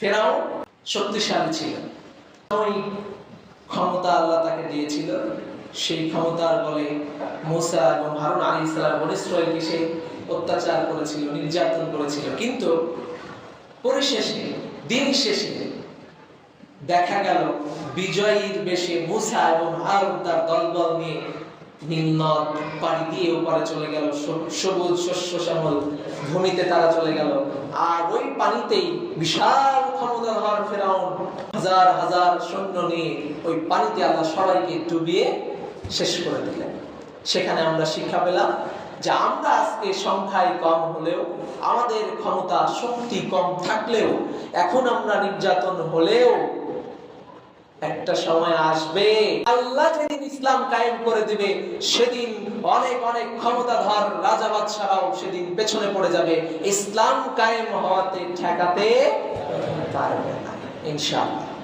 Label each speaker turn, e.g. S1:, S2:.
S1: ফেরাও শক্তিশালী ছিল। ওই ক্ষমতা আল্লাহ তাকে দিয়েছিল। সেই ক্ষমতার বলে মোসা এবং হারুন আলী ইসলাম বনিশ্রয়কে সে অত্যাচার করেছিল, নির্যাতন করেছিল। কিন্তু পরিশেষে, দিন শেষে দেখা গেল বিজয়ীর বেশে মুসা এবং হারুন তার দলবল নিয়ে নিম্নত পাড়ি দিয়ে ওপারে চলে গেল সবুজ শস্য শ্যামল ভূমিতে তারা চলে গেল। আর ওই পানিতেই বিশাল ক্ষমতাধর ফেরাউন, হাজার হাজার সৈন্য নিয়ে ওই পানিতে আল্লাহ সবাইকে ডুবিয়ে শেষ করে দিলেন। সেখানে আমরা শিক্ষা পেলাম যে আমরা আজকে সংখ্যায় কম হলেও, আমাদের ক্ষমতা শক্তি কম থাকলেও, এখন আমরা নির্যাতন হলেও একটা সময় আসবে। আল্লাহ যেদিন ইসলাম কায়েম করে দিবে, সেদিন অনেক অনেক ক্ষমতাধর রাজা বাদশারাও সেদিন পেছনে পড়ে যাবে। ইসলাম কায়েম হওয়াতে ঠেকাতে পারবে না, ইনশাআল্লাহ।